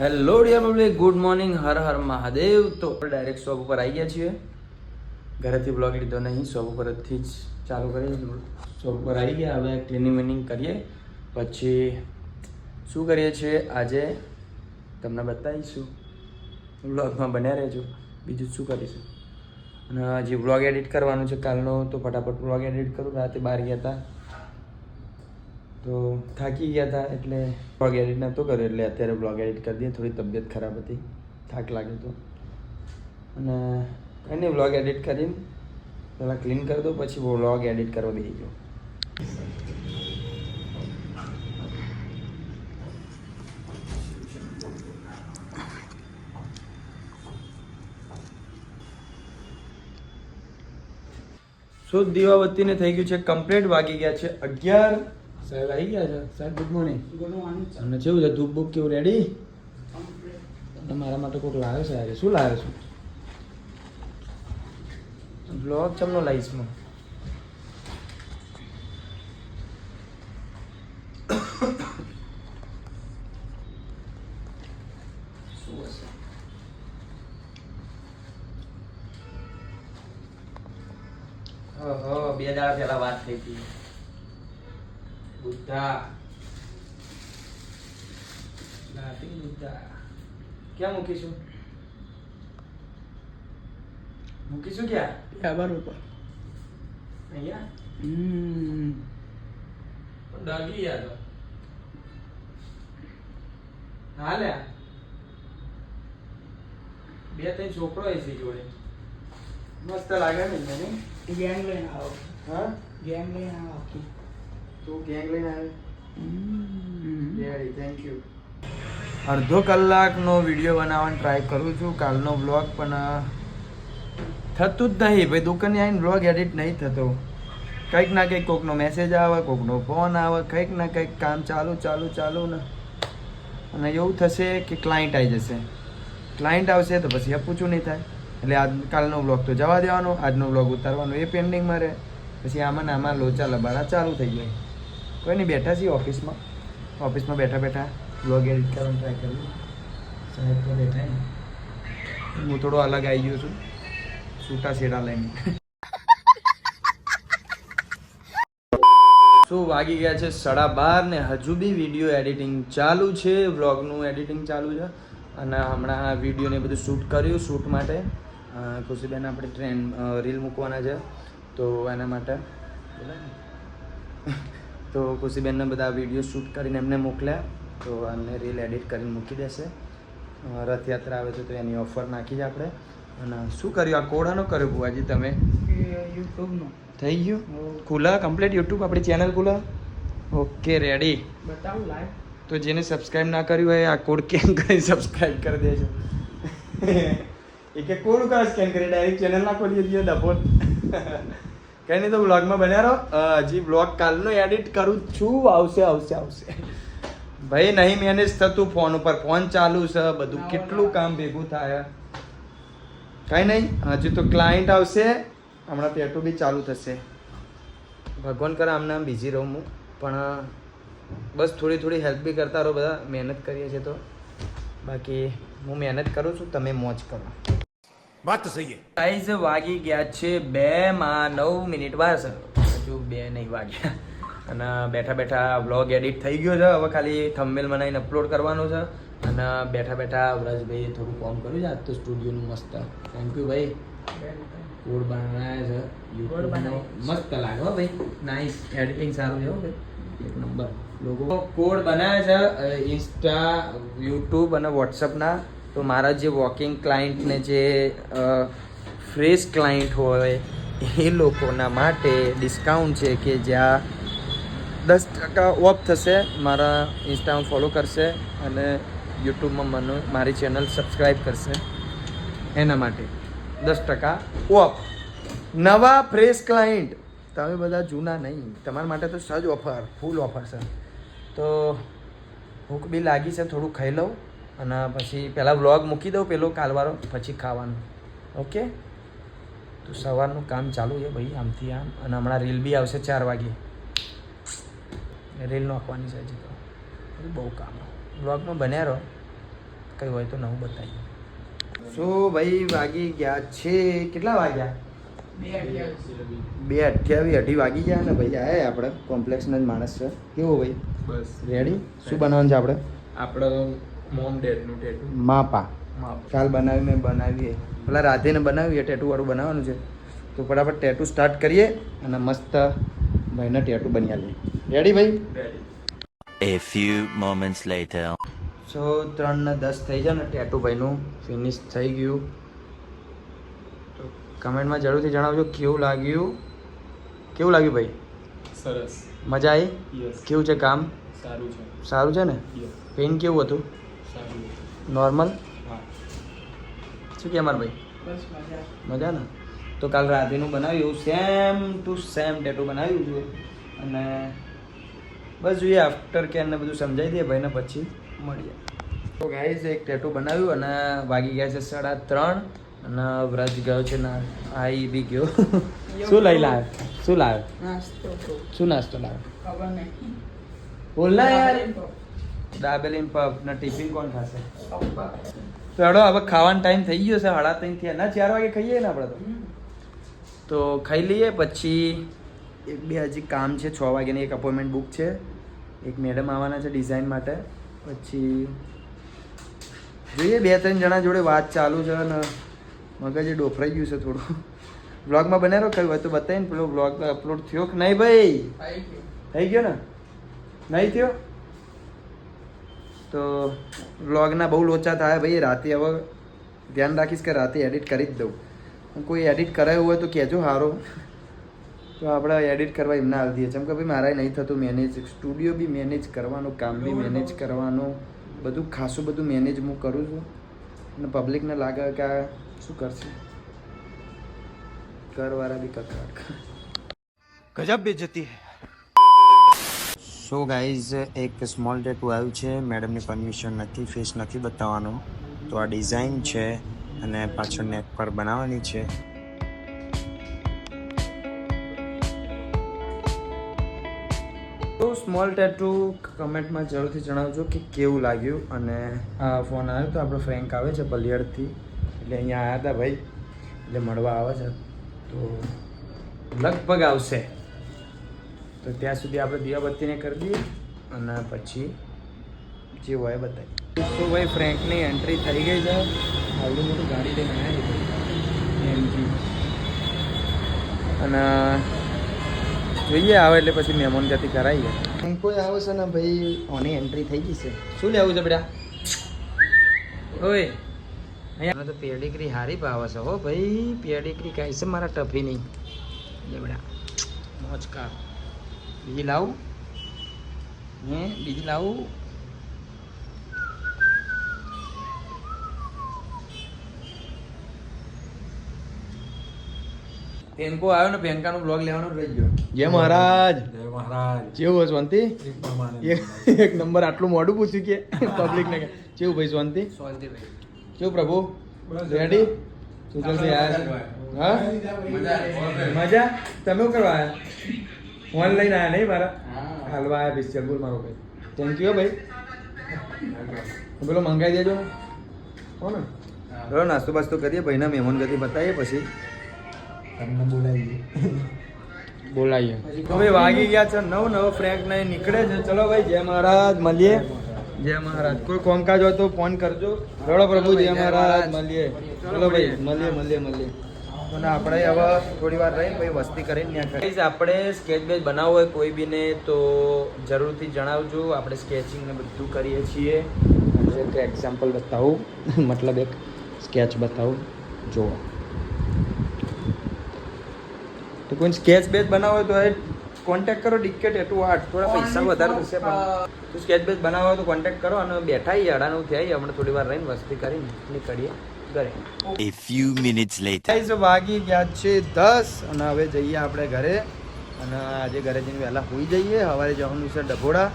Hello dear public good morning Har Har Mahadev તો direct shop ઉપર આવી ગયા છીએ. ઘરેથી બ્લોગ લીધો નહીં. શોપ ઉપરથી જ ચાલુ કરી શોપ ઉપર આવી ગયા હવે ક્લિનિંગ વિનિંગ કરીએ. પછી શું કરીએ છીએ? આજે તમને બતાવીશું. બ્લોગમાં બન્યા રહેજો. બીજું શું કરીશું? અને હજી બ્લોગ એડિટ કરવાનું છે. કાલનો તો ફટાફટ બ્લોગ એડિટ કરું. રાતે બહાર ગયા હતા. તો થાકી ગયા હતા એટલે બ્લોગ એડિટ નહોતો કર્યો, એટલે અત્યારે બ્લોગ એડિટ કરી દઈએ. થોડી તબિયત ખરાબ હતી, થાક લાગ્યો હતો અને કંઈ નહીં બ્લોગ એડિટ કરીને પહેલાં ક્લીન કરી દો પછી બ્લોગ એડિટ કરવા દઈ ગયો સો દીવાબત્તીને થઈ ગયું છે? કમ્પ્લીટ વાગી ગયા છે અગિયાર સાહેબ આવી ગયા છે? સાહેબ ગુડ મોર્નિંગ તમને કેવું છે? ધૂપ બૂપ કેવું રેડી તમને મારા માટે કોઈક લાવ્યો છે યાર શું લાવ્યો છું? બ્લોગ ચમનો લાઈશમાં બે દાડા પહેલા વાત થઈ હતી. બુદ્ધા લાફિંગ બુદ્ધા ક્યાં મૂકીશું મૂકીશું ક્યાં ટેબલ ઉપર અહીંયા હમ ડગી યાર તો હા લે બે ત્રણ છોકરો છે જોડે મસ્ત લાગે ને મને ગેંગ લઈને આવો હા ગેંગ લઈને આવો તું ગેંગ લઈને આવ્યો? થેન્ક યુ અડધો કલાકનો વીડિયો બનાવવાનો ટ્રાય કરું છું. કાલનો બ્લોગ પણ થતું જ નહીં. ભાઈ દુકાને આવીને બ્લોગ એડિટ નહીં થતો. કંઈક ના કંઈક કોકનો મેસેજ આવે કોકનો ફોન આવે કંઈક ના કંઈક કામ ચાલુ ચાલુ ચાલુ ને. અને એવું થશે કે ક્લાયન્ટ આવી જશે. ક્લાયન્ટ આવશે તો પછી પૂછું નહીં થાય. એટલે આજ કાલનો બ્લોગ તો જવા દેવાનો. આજનો બ્લોગ ઉતારવાનો એ પેન્ડિંગમાં રહે. પછી આમાં ને આમાં લોચા લબાડા ચાલુ થઈ જાય. કોઈ નહીં, બેઠા છીએ ઓફિસમાં. ઓફિસમાં બેઠા બેઠા બ્લોગ એડિટ કરવાનો ટ્રાય કરું સાહેબ તો બેઠા હું થોડો અલગ આવી ગયો છું. છૂટા છેડા લઈને. શું વાગી ગયા છે સાડા બાર ને હજુ બી વીડિયો એડિટિંગ ચાલુ છે વ્લોગનું એડિટિંગ ચાલુ છે. અને હમણાં વિડીયોને બધું શૂટ કર્યું શૂટ માટે. ખુશીબેન આપણે ટ્રેન રીલ મૂકવાના છે. તો એના માટે? તો ખુશીબેનને બધા વીડિયો શૂટ કરીને એમને મોકલ્યા. તો એમને રીલ એડિટ કરીને મૂકી દેશે. રથયાત્રા આવે છે તો એની ઓફર નાખી જ આપણે. અને શું કર્યું? આ કોડાનો કર્યો બુઆજી તમે? યુટ્યુબનો. થઈ ગયું? ખુલા ખુલ્લા? Complete YouTube? આપણી ચેનલ ખુલ્લા? ઓકે રેડી બતાવું લાઈવ તો જેને સબસ્ક્રાઇબ ના કર્યું હોય આ કોડ કેમ કરી સબસ્ક્રાઇબ કરી દેજો. એ કે કોડ કા સ્કેન કરી? ડાયરેક્ટ ચેનલ ના ખોલી દીધો ડફોન કઈ નહીં તો બ્લોગમાં બન્યા રહો. હજી બ્લોગ કાલનો એડિટ કરું છું. આવશે આવશે આવશે. ભાઈ નહીં મેનેજ થતું ફોન ઉપર. ફોન ચાલુ છે. બધું કેટલું કામ ભેગું થાય. કઈ નહીં હજુ તો ક્લાયન્ટ આવશે. હમણાં પેટું બી ચાલુ થશે. ભગવાન કરે આમને આમ બિઝી રહું હું. પણ બસ થોડી થોડી હેલ્પ બી કરતા રહો બધા. મહેનત કરીએ છીએ તો. બાકી હું મહેનત કરું છું તમે મોજ કરો. વાત તો સહી ગાઈઝ વાગી ગયા છે બે માં નવ મિનિટ વાસ હજુ બે નહીં વાગ્યા. અને બેઠા બેઠા વ્લોગ એડિટ થઈ ગયો છે. હવે ખાલી થંબમેલ બનાવીને અપલોડ કરવાનો છે. અને બેઠા બેઠા વ્રજભાઈએ થોડું કોમ કર્યું છે. આજ તો સ્ટુડિયોનું મસ્ત. થેન્ક યુ ભાઈ. કોડ બનાવ્યા છે. મસ્ત લાગે હો ભાઈ. નાઇસ એડિટિંગ સારું છે ભાઈ. એક નંબર. લોકો કોડ બનાવ્યા છે ઇન્સ્ટા યુટ્યુબ અને વોટ્સઅપના તો મારા જે વોકિંગ ક્લાયન્ટને જે ફ્રેશ ક્લાયન્ટ હોય, એ લોકોના માટે ડિસ્કાઉન્ટ છે કે જ્યાં દસ ટકા ઓફ થશે, મારા ઇન્સ્ટામાં ફોલો કરશે અને યુટ્યુબમાં મને, મારી ચેનલ સબસ્ક્રાઈબ કરશે. એના માટે દસ ટકા ઓફ નવા ફ્રેશ ક્લાયન્ટ તમે બધા જૂના નહીં. તમારા માટે તો સજ ઓફર ફૂલ ઓફર છે. તો ભૂખ બી લાગી છે, થોડું ખાઈ લઉં. અને પછી પહેલાં વ્લોગ મૂકી દઉં પેલો કાલવારો પછી ખાવાનું. ઓકે તો સવારનું કામ ચાલુ છે ભાઈ આમથી આમ. અને હમણાં રીલ બી આવશે ચાર વાગે. રીલ નાખવાની છે હજી તો. બહુ કામ વ્લોગમાં બન્યા રહો. કંઈ હોય તો નવું બતાવીએ. સો ભાઈ વાગી ગયા છે કેટલા વાગ્યા? બે અઠ્યાવી અઢી વાગી ગયા ને ભાઈ આયા આપણે. કોમ્પ્લેક્સના જ માણસ છે. કેવું ભાઈ? બસ. રેડી શું બનાવવાનું છે આપણે? આપણો મોમ ટેટુ. માપા. કાલ બનાવીને બનાવીએ. પેલા રાધેને બનાવીએ ટેટુ વાળું બનાવવાનું છે. તો ફટાફટ ટેટુ સ્ટાર્ટ કરીએ અને મસ્ત ભાઈને ટેટુ બની આવીએ રેડી ભાઈ? A few moments later. So ત્રણ ને દસ થઈ જાય ને ટેટુ ભાઈનું ફિનિશ થઈ ગયું. તો કમેન્ટમાં જરૂરથી જણાવજો કેવું લાગ્યું? કેવું લાગ્યું ભાઈ? સરસ. મજા આવી કેવું છે કામ? સારું છે. સારું છે ને? યસ પેન કેવું હતું? નોર્મલ? શું કે અમાર ભાઈ? બસ મજા. મજા ને? તો કાલ રાધેનું બનાવ્યું સેમ ટુ સેમ ટેટુ બનાવ્યું છે. અને બસ જોઈએ આફ્ટર કેર ને બધું સમજાવી દઈએ ભાઈને પછી મળીએ. તો ગાઈઝ એક ટેટુ બનાવ્યું અને વાગી ગયા છે સાડા ત્રણ અને વ્રજ ગયો છે ના આઈ બી ગયો. શું લઈ લાવ્યો? શું લાવ્યો? નાસ્તો શું નાસ્તો લાવ્યો? ખબર નહીં. બોલ ના યાર. દાબેલીન પફ ને ટિફિન કોણ ખાશે? તો હેડો હવે ખાવાનો ટાઈમ થઈ ગયો છે હળા ત્રણ થયા. ના ચાર વાગે ખાઈએ ને આપણે તો? તો ખાઈ લઈએ પછી એક બે હજી કામ છે છ વાગ્યાની એક અપોઇન્ટમેન્ટ બુક છે. એક મેડમ આવવાના છે ડિઝાઇન માટે. પછી જોઈએ બે ત્રણ જણા જોડે વાત ચાલુ છે અને મગજ ડોફરાઈ ગયું છે થોડું. બ્લોગમાં બનાવ્યો કયું હોય તો બતાવીને પેલો બ્લોગ અપલોડ થયો કે નહીં ભાઈ? થઈ ગયો ને? નહીં થયો? તો વ્લોગના બહુ લોચા થાય ભાઈ રાતે હવે ધ્યાન રાખીશ કે રાતે એડિટ કરી જ દઉં. હું કોઈ એડિટ કરાયું હોય તો કહેજો સારો તો આપણે એડિટ કરવા એમના આવી દઈએ. જેમ કે ભાઈ મારા નહીં થતું મેનેજ સ્ટુડિયો બી મેનેજ કરવાનું કામ બી મેનેજ કરવાનું. બધું ખાસું બધું મેનેજ હું કરું છું. અને પબ્લિકને લાગે કે આ શું કરશે? ઘરવાળા બી કકડાટ ગજબ બેજતી હૈ. સો ગાઈઝ એક સ્મોલ ટેટુ આવ્યું છે. મેડમની પરમિશન નથી ફેસ નથી બતાવવાનો. તો આ ડિઝાઇન છે અને પાછળ નેક પર બનાવવાની છે. તો સ્મોલ ટેટુ કમેન્ટમાં જરૂરથી જણાવજો કે કેવું લાગ્યું અને આ ફોન આવ્યો તો આપણો ફ્રેન્ક આવે છે બલિયડથી એટલે અહીંયા આવ્યા હતા ભાઈ. એટલે મળવા આવે છે. તો લગભગ આવશે. તો ત્યાં સુધી આપણે દીવાબત્તીને કરી દઈએ અને પછી જે હોય બતાવીએ. તો ભાઈ ફ્રેન્કની એન્ટ્રી થઈ ગઈ છે. આવડું મોટું ગાડી લઈને આવ્યા એમજી અને જોઈએ આવે એટલે પછી મહેમાન ત્યાંથી કરાવીએ કોઈ આવે છે ને ભાઈ ઓની એન્ટ્રી થઈ ગઈ છે. શું લેવું છે બેટા? ઓય. અહીંયા તો પેડિગ્રી હારી ભાવે છે હો ભાઈ. પેડિગ્રી કાંઈ છે મારા ટફી નહીં બેટા. મોજકા બીજી લાવું હે બીજી લાવું પેનકો આવ્યો ને પેનકાનો બ્લોગ લેવાનો રહી ગયો જય મહારાજ જય મહારાજ કેવું હોય શાંતિ એક નંબર આટલું મોડું પૂછ્યું કે પબ્લિક ને કેવું ભાઈ શાંતિ કેવું પ્રભુ રેડી સુચલથી આયા હા મજા તમે શું કરવા આયા ફોન લઈને આયા નહીં મારા? હાલવા આયા પિક્ચર બોલ મારો ભાઈ. થેન્ક યુ ભાઈ. પેલો મંગાવી દેજો. ને? હો. ને ચલો નાસ્તો બાસ્તો કરીએ ભાઈના મહેમાન ગતિ બતાવીએ પછી. તમને બોલાવીએ. બોલાવીએ. હવે વાગી ગયા છે નવ નવ ફ્રેન્ક ને નીકળે છે. ચલો ભાઈ જય મહારાજ મળીએ. જય મહારાજ. કોઈ કોમકાજ હોય તો ફોન કરજો. રડો પ્રભુ જય મહારાજ મળીએ. ચલો ભાઈ મળીએ મળીએ મળીએ. અને આપણે હવે થોડી વાર રહીને પછી વસ્તી કરીને ત્યાં કરીશ આપણે સ્કેચ બેચ બનાવવું હોય કોઈ બીને તો જરૂરથી જણાવજો. આપણે સ્કેચિંગ ને બધું કરીએ છીએ. એક એક્ઝામ્પલ બતાવું. મતલબ એક સ્કેચ બતાવું. જુઓ તો કોઈ સ્કેચ બેચ બનાવો હોય તો એ કોન્ટેક્ટ કરો ડિકેટ એટલું આઠ થોડા પૈસા વધારે થશે પણ. તો સ્કેચ બેચ બનાવો તો કોન્ટેક્ટ કરો અને બેઠા અડાનું થયા હમણાં થોડી વાર રહીને વસ્તી કરીને નીકળીએ. ઘરે A few minutes later. Guys વાગી ગયા છે દસ અને હવે જઈએ આપણે ઘરે. અને આજે ઘરે જઈને વહેલા હોઈ જઈએ. સવારે જવાનું છે ડભોડા.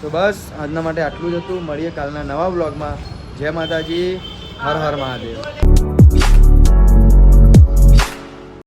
તો બસ આજના માટે આટલું જ હતું. મળીએ કાલના નવા બ્લોગમાં જય માતાજી. હર હર મહાદેવ.